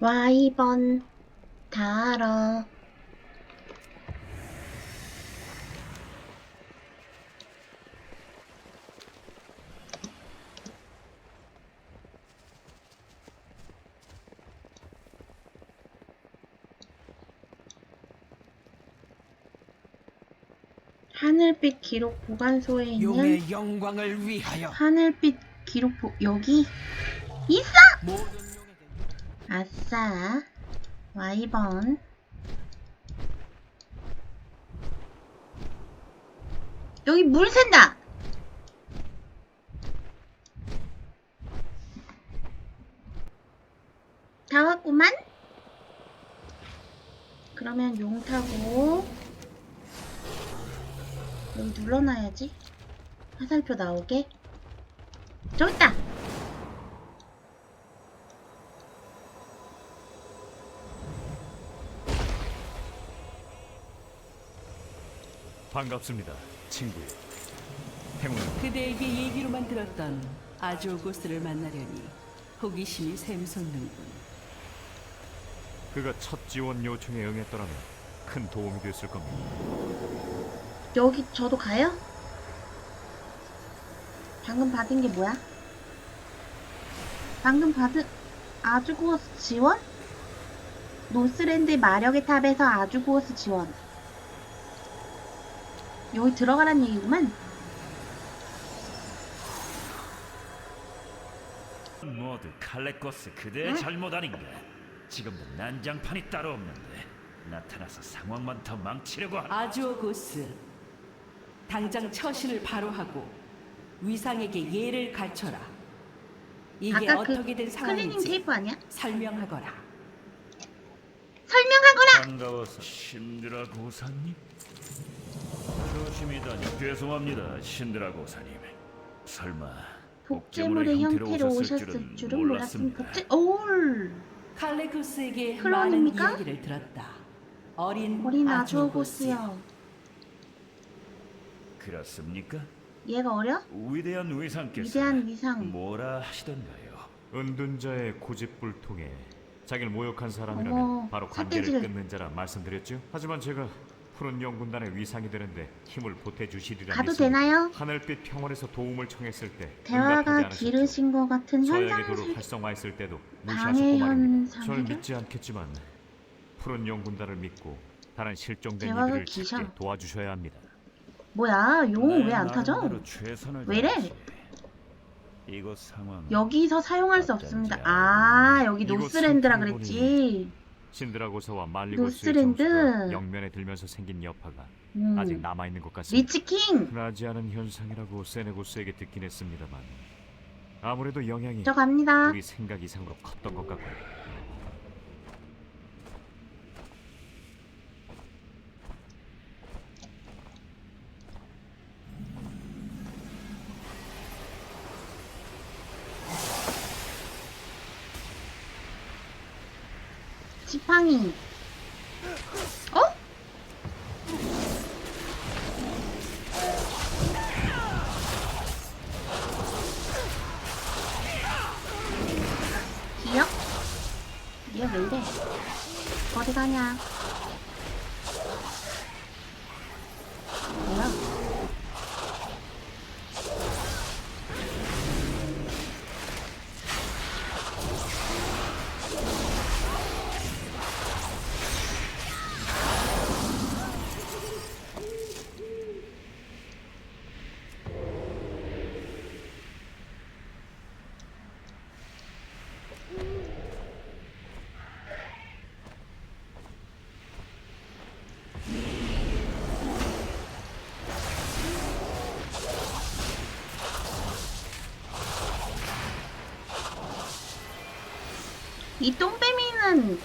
와이번 달아 하늘빛 기록 보관소에 있는 용의 영광을 위하여 하늘빛 기록 보 여기 있어! 모든 아싸. 와이번. 여기 물 샌다! 다 왔구만? 그러면 용 타고 여기 눌러놔야지. 화살표 나오게. 저기 있다 반갑습니다, 친구. 행운 그대에게 얘기로만 들었던 아조고스를 만나려니 호기심이 샘솟는군. 그가 첫 지원 요청에 응했더라면 큰 도움이 됐을 겁니다. 여기 저도 가요? 방금 받은 게 뭐야? 방금 받은 아주고스 지원? 노스랜드 마력의 탑에서 아주고스 지원. 여기 들어가란 얘기구만. 모두 칼레코스 그대의 잘못 아닌가? 지금도 난장판이 따로 없는데 나타나서 상황만 더 망치려고 하는 아조고스, 당장 처신을 바로 하고 위상에게 예를 갖춰라. 이게 아까 그 어떻게 된 클리닝 상황인지 테이프 아니야? 설명하거라. 설명하거라! 반가워서 신드라 고사님? 조심히다니 죄송합니다 신드라 고사님 설마 복제물의 형태로 오셨을 줄은 몰랐습니다. 복제, 올! 칼레코스에게 많은 클론입니까? 이야기를 들었다. 어린, 어린 아조고스요. 그렇습니까? 얘가 어려? 위대한 위상께서 위대한 위상. 뭐라 하시던가요? 은둔자의 고집불통에 자기를 모욕한 사람이라면 어머, 바로 관계를 삿대질. 끊는 자라 말씀드렸죠. 하지만 제가 푸른 영군단의 위상이 되는데 힘을 보태주시리라 가도 믿습니다. 되나요? 하늘빛 평원에서 도움을 청했을 때 대화가 응답하지 않으셨죠. 길으신 것 같은 서양의 현상을 활성화했을 때도 방해 무시하셨고 말입니다. 현상이죠? 저를 믿지 않겠지만 푸른 영군단을 믿고 다른 실종된 대화가 이들을 기셔. 찾게 도와주셔야 합니다. 뭐야 용내왜안 타죠? 왜래? 이곳 상황 여기서 사용할 수 없습니다. 아 여기 노스랜드라 그랬지. 신드라고서와 말리고스의 노스랜드. 정수가 영면에 들면서 생긴 여파가 음. 아직 남아 있는 것 같습니다. 리치킹 흔하지 않은 현상이라고 세네고스에게 듣긴 했습니다만 아무래도 영향이 저 갑니다. 우리 생각 이상으로 컸던 것 같고요. 이 똥배미는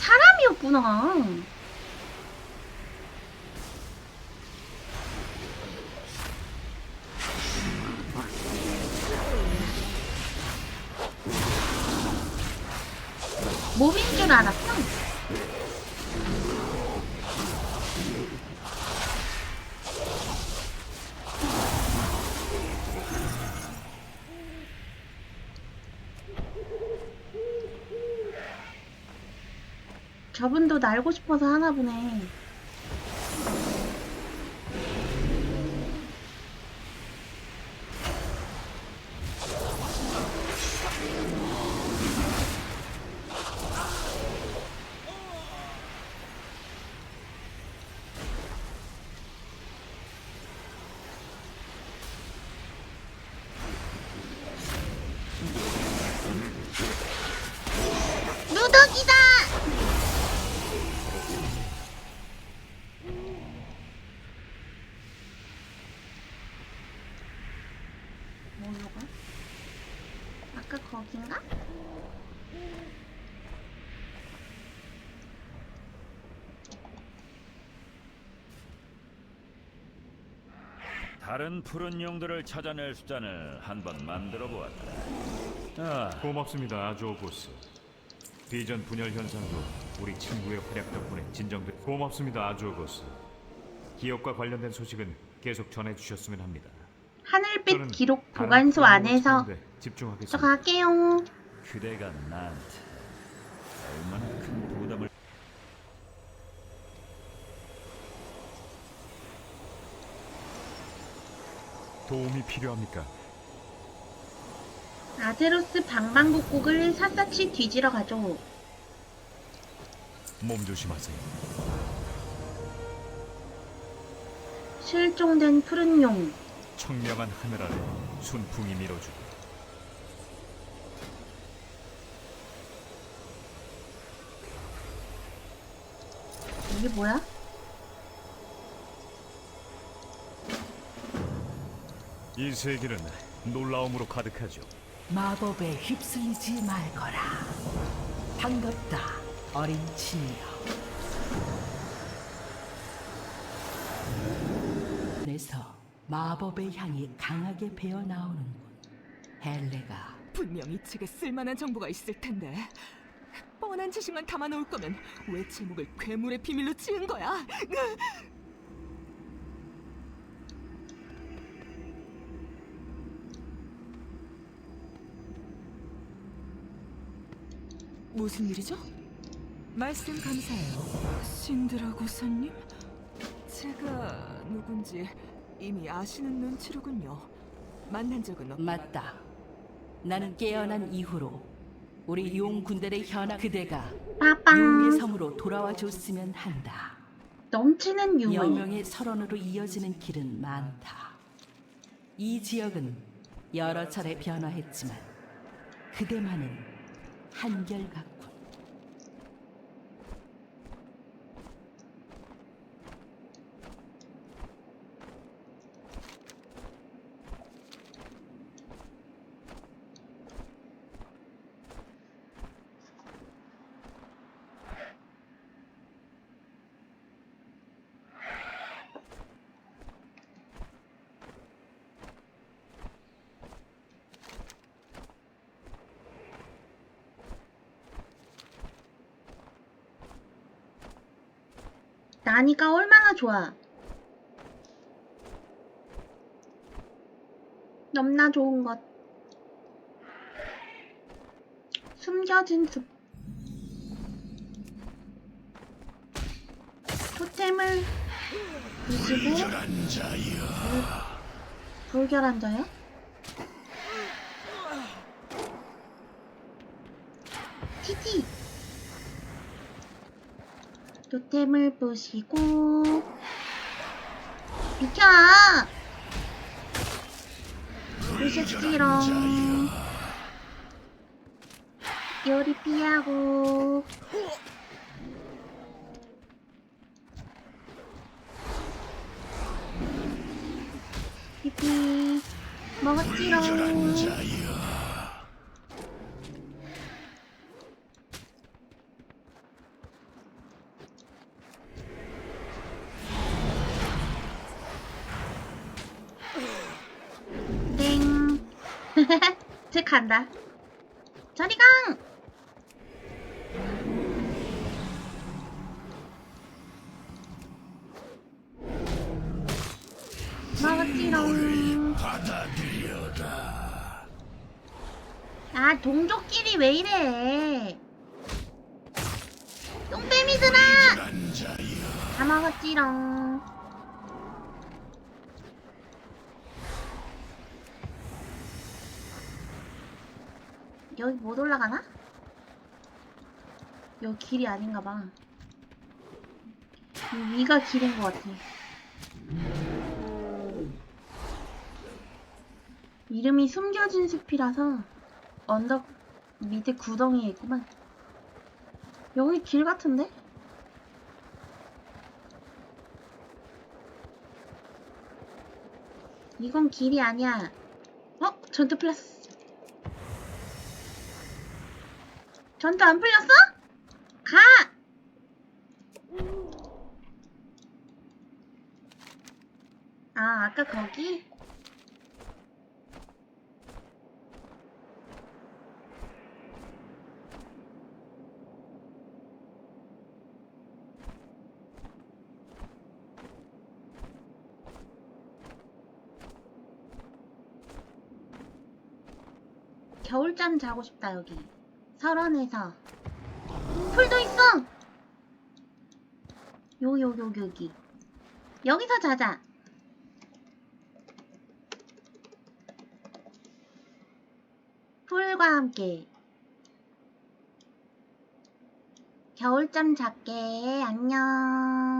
사람이었구나. 몹인 줄 알았어. 저분도 날고 싶어서 하나 보네. 다른 푸른 용들을 찾아낼 수단을 한번 만들어 보았다. 아, 고맙습니다, 아조 보스. 비전 분열 현상도 우리 친구의 활약 덕분에 진정돼. 고맙습니다, 아조 보스. 기업과 관련된 소식은 계속 전해 주셨으면 합니다. 하늘빛 기록 다른 보관소 안에서 집중하겠습니다. 갈게요. 그대가 나한테 얼마나 큰 부담을 도움이 필요합니까? 아제로스 방방곡곡을 샅샅이 뒤지러 가죠. 몸 조심하세요. 실종된 푸른 용. 청명한 하늘 아래 순풍이 밀어주고 이게 뭐야? 이 세계는 놀라움으로 가득하죠. 마법에 휩쓸리지 말거라. 반갑다, 어린 친녀. 그래서 마법의 향이 강하게 배어 나오는군. 헬레가 분명 이 책에 쓸만한 정보가 있을 텐데 뻔한 지식만 담아놓을 거면 왜 제목을 괴물의 비밀로 지은 거야? 무슨 일이죠? 말씀 감사해요. 신드라 고사님? 제가 누군지 이미 아시는 눈치로군요. 만난 적은 없... 맞다. 나는 깨어난 이후로 우리 용 군대의 현황 그대가 빠빵. 용의 성으로 돌아와 줬으면 한다. 넘치는 유물. 여명의 설원으로 이어지는 길은 많다. 이 지역은 여러 차례 변화했지만 그대만은 한결같군. 나니가 얼마나 좋아. 넘나 좋은 것. 숨겨진 숲. 토템을 부시고 불결한 자요? 토템을 부시고 비켜! 부셨지롱. 요리 피하고. 피피. 먹었지롱 간다. 저리 강! 먹었지롱. 아, 동족끼리 왜 이래? 또 똥뱀이들아! 다 먹었지롱. 여기 못 올라가나? 여기 길이 아닌가 봐. 이 위가 길인 것 같아. 이름이 숨겨진 숲이라서 언덕 밑에 구덩이에 있구만. 여기 길 같은데? 이건 길이 아니야. 어? 전투 플러스. 전투 안 풀렸어? 가! 아, 아까 거기? 겨울잠 자고 싶다, 여기. 설원에서. 풀도 있어! 여기. 여기서 자자. 풀과 함께. 겨울잠 잘게. 안녕.